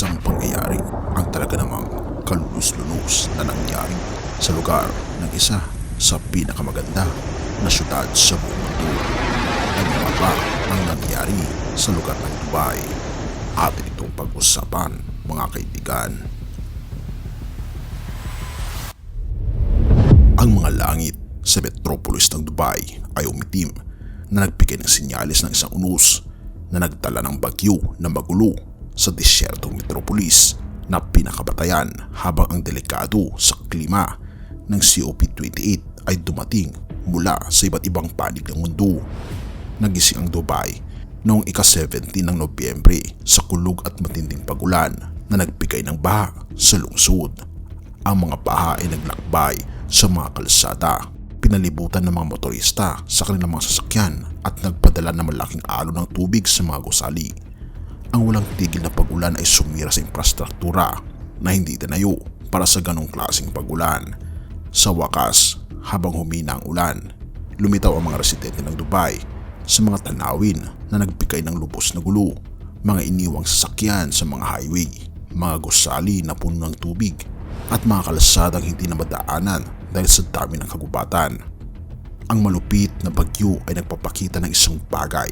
isang pangyayari ang talaga namang kalulus-lunos na nangyari sa lugar ng isa sa pinakamaganda na syudad sa buong mundo. Ano nga ba ang nangyari sa lugar ng Dubai? Atin itong pag-usapan mga kaibigan. Ang mga langit sa metropolis ng Dubai ay umitim na nagbigay ng sinyalis ng isang unos na nagdala ng bagyo na magulo sa disyertong metropolis na pinakabatayan habang ang delikado sa klima ng COP28 ay dumating mula sa iba't ibang panig ng mundo. Nagising ang Dubai noong ika-17 ng Nobyembre sa kulog at matinding pagulan na nagbigay ng baha sa lungsod. Ang mga baha ay naglakbay sa mga kalsada, pinalibutan ng mga motorista sa kanilang mga sasakyan at nagpadala ng malaking alon ng tubig sa mga gusali. Ang walang tigil na pagulan ay sumira sa infrastruktura na hindi tinayo para sa ganong klaseng pagulan. Sa wakas, habang humina ang ulan, lumitaw ang mga residente ng Dubai sa mga tanawin na nagbigay ng lubos na gulo, mga iniwang sasakyan sa mga highway, mga gusali na puno ng tubig at mga kalsadang hindi na madaanan dahil sa dami ng kagubatan. Ang malupit na bagyo ay nagpapakita ng isang bagay.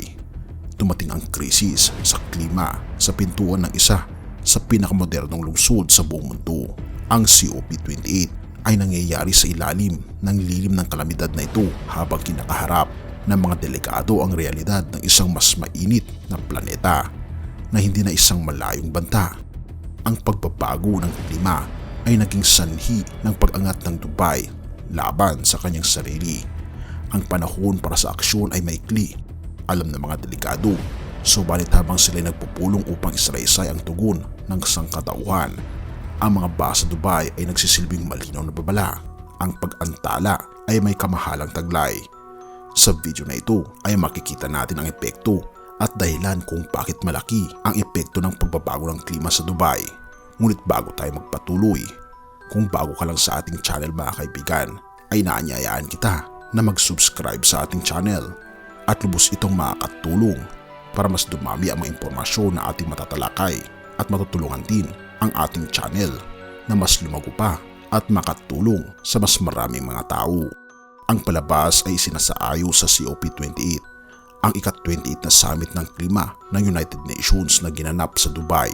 Dumating ang krisis sa klima sa pintuan ng isa sa pinakamodernong lungsod sa buong mundo. Ang COP28 ay nangyayari sa ilalim ng lilim ng kalamidad na ito habang kinakaharap ng mga delikado ang realidad ng isang mas mainit na planeta na hindi na isang malayong banta. Ang pagbabago ng klima ay naging sanhi ng pag-angat ng Dubai laban sa kanyang sarili. Ang panahon para sa aksyon ay maikli. Alam ng mga delikado, subalit habang sila nagpupulong upang israysay ang tugon ng sangkatauhan, ang mga basa sa Dubai ay nagsisilbing malinaw na babala. Ang pag-antala ay may kamahalang taglay. Sa video na ito ay makikita natin ang epekto at dahilan kung bakit malaki ang epekto ng pagbabago ng klima sa Dubai. Ngunit bago tayo magpatuloy, kung bago ka lang sa ating channel mga kaibigan, ay naanyayaan kita na mag-subscribe sa ating channel at lubos itong makakatulong para mas dumami ang mga impormasyon na ating matatalakay at matutulungan din ang ating channel na mas lumago pa at makatulong sa mas maraming mga tao. Ang palabas ay sinasaayo sa COP28, ang ikat-28 na summit ng klima ng United Nations na ginanap sa Dubai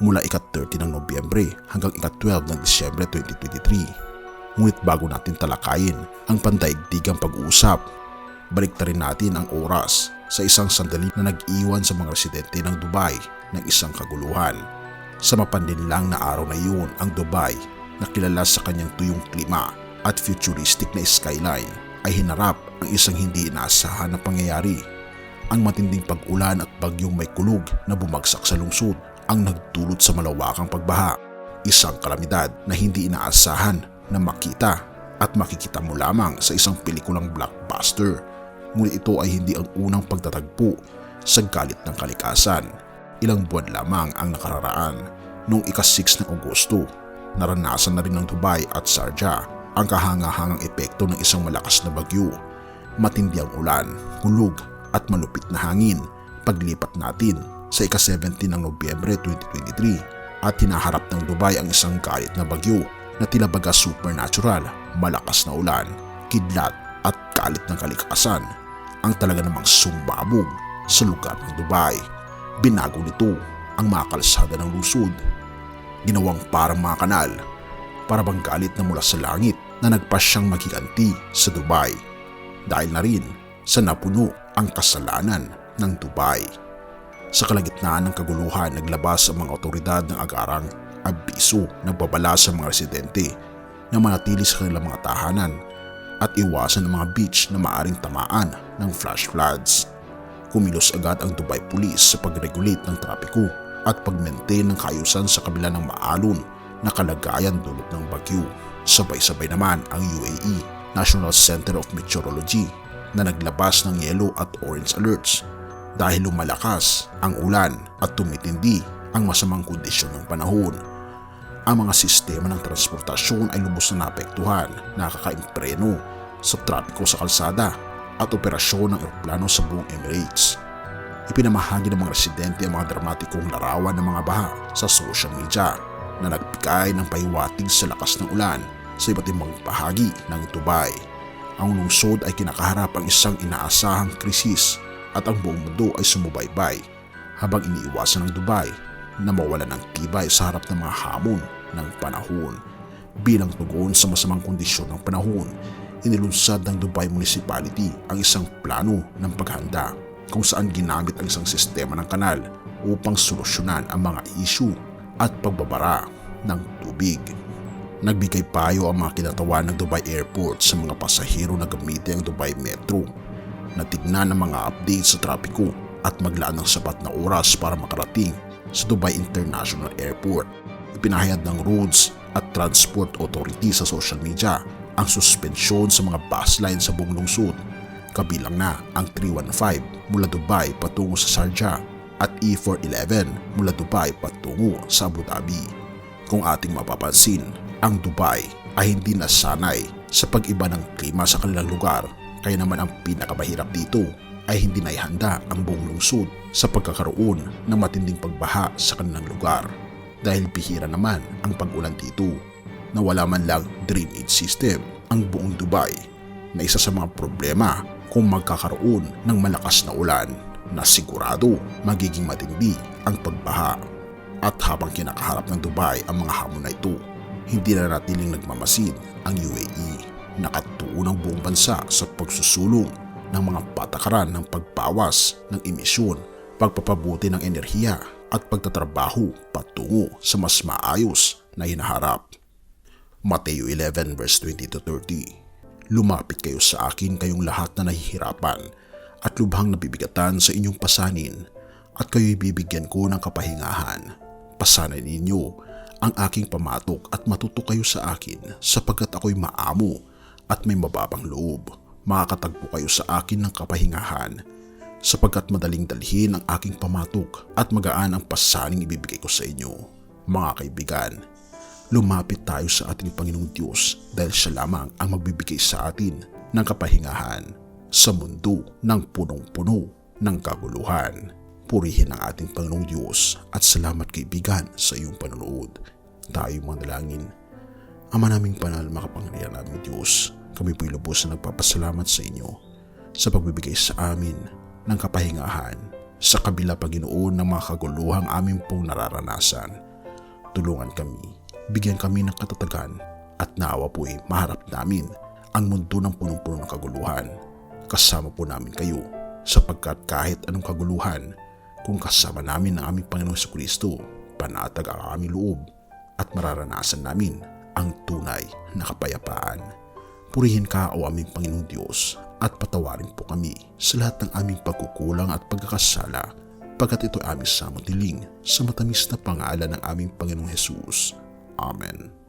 mula ikat-30 ng Nobyembre hanggang ikat-12 ng Disyembre 2023. Ngunit bago natin talakayin ang pandaigdigang pag-uusap, balik rin natin ang oras sa isang sandali na nag-iwan sa mga residente ng Dubai ng isang kaguluhan. Sa mapanlinlang na araw na iyon ang Dubai na kilala sa kanyang tuyong klima at futuristic na skyline ay hinarap ang isang hindi inaasahan na pangyayari. Ang matinding pag-ulan at bagyong may kulog na bumagsak sa lungsod ang nagdulot sa malawakang pagbaha. Isang kalamidad na hindi inaasahan na makita at makikita mo lamang sa isang pelikulang blockbuster. Ngunit ito ay hindi ang unang pagtatagpo sa galit ng kalikasan. Ilang buwan lamang ang nakararaan noong ika-6 ng Agosto. Naranasan na rin ng Dubai at Sharjah ang kahangahangang epekto ng isang malakas na bagyo. Matindi ang ulan, kulog at malupit na hangin. Paglipat natin sa ika-17 ng Nobyembre 2023 at hinaharap ng Dubai ang isang galit na bagyo na tila baga supernatural, malakas na ulan, kidlat at galit ng kalikasan ang talaga namang sumbabog sa lugar ng Dubai. Binago nito ang mga kalsada ng lusod. Ginawang parang mga kanal para bang galit na mula sa langit na nagpasyang magiganti sa Dubai dahil na rin sa napuno ang kasalanan ng Dubai. Sa kalagitnaan ng kaguluhan, naglabas ang mga otoridad ng agarang abiso nagbabala sa mga residente na manatili sa kanilang mga tahanan at iwasan ang mga beach na maaring tamaan ng flash floods. Kumilos agad ang Dubai Police sa pag-regulate ng trapiko at pag-maintain ng kaayusan sa kabila ng maalon na kalagayan dulot ng bagyo. Sabay-sabay naman ang UAE, National Center of Meteorology, na naglabas ng yellow at orange alerts dahil lumalakas ang ulan at tumitindi ang masamang kondisyon ng panahon. Ang mga sistema ng transportasyon ay lubos na naapektuhan, nakakaimpreno sa trapiko sa kalsada at operasyon ng eroplano sa buong Emirates. ipinamahagi ng mga residente ang mga dramatikong larawan ng mga baha sa social media na nagbigay ng pahiwatig sa lakas ng ulan sa iba't ibang bahagi ng Dubai. Ang lungsod ay kinakaharap ang isang inaasahang krisis at ang buong mundo ay sumubaybay habang iniiwasan ng Dubai na mawala ng tibay sa harap ng mga hamon ng panahon. Bilang tugon sa masamang kondisyon ng panahon, inilunsad ng Dubai Municipality ang isang plano ng paghanda kung saan ginamit ang isang sistema ng kanal upang solusyonan ang mga issue at pagbabara ng tubig. Nagbigay payo ang mga kinatawan ng Dubai Airport sa mga pasahero na gamitin ang Dubai Metro na tignan ang mga update sa trapiko at maglaan ng sapat na oras para makarating sa Dubai International Airport. Ipinahayad ng Roads at Transport Authority sa social media ang suspensyon sa mga bus line sa buong lungsod. Kabilang na ang 315 mula Dubai patungo sa Sharjah at E411 mula Dubai patungo sa Abu Dhabi. Kung ating mapapansin, ang Dubai ay hindi nasanay sa pag-iba ng klima sa kanilang lugar kaya naman ang pinakamahirap dito ay hindi naihanda ang buong lungsod sa pagkakaroon ng matinding pagbaha sa kanilang lugar. Dahil bihira naman ang pag-ulan dito na wala man lang drainage system ang buong Dubai na isa sa mga problema kung magkakaroon ng malakas na ulan na sigurado magiging matindi ang pagbaha. At habang kinakaharap ng Dubai ang mga hamon na ito, hindi na natiling nagmamasid ang UAE. Nakatuon ang buong bansa sa pagsusulong ng mga patakaran ng pagbawas ng emisyon, pagpapabuti ng enerhiya at pagtatrabaho patungo sa mas maayos na hinaharap. Mateo 11 verse 20 to 30 Lumapit kayo sa akin kayong lahat na nahihirapan at lubhang nabibigatan sa inyong pasanin at kayo'y bibigyan ko ng kapahingahan. Pasanin ninyo ang aking pamatok at matuto kayo sa akin sapagkat ako'y maamo at may mababang loob. Makakatagpo kayo sa akin ng kapahingahan sapagkat madaling dalhin ang aking pamatok at magaan ang pasaning ibibigay ko sa inyo. Mga kaibigan, lumapit tayo sa ating Panginoong Diyos dahil siya lamang ang magbibigay sa atin ng kapahingahan sa mundo ng punong-puno ng kaguluhan. Purihin ang ating Panginoong Diyos at salamat kaibigan sa iyong panonood. Tayo manalangin. Ama naming panal makapangyarihan namin Diyos, kami po'y lubos na nagpapasalamat sa inyo sa pagbibigay sa amin ng kapahingahan sa kabila Panginoon ng mga kaguluhang amin pong nararanasan. Tulungan kami, bigyan kami ng katatagan at naawa po'y maharap namin ang mundo ng punong-punong kaguluhan. Kasama po namin kayo sapagkat kahit anong kaguluhan, kung kasama namin ang aming Panginoon sa Kristo, panatag ang aming loob at mararanasan namin ang tunay na kapayapaan. Purihin ka o aming Panginoong Diyos at patawarin po kami sa lahat ng aming pagkukulang at pagkakasala pagkat ito aming samatiling sa matamis na pangalan ng aming Panginoong Hesus. Amen.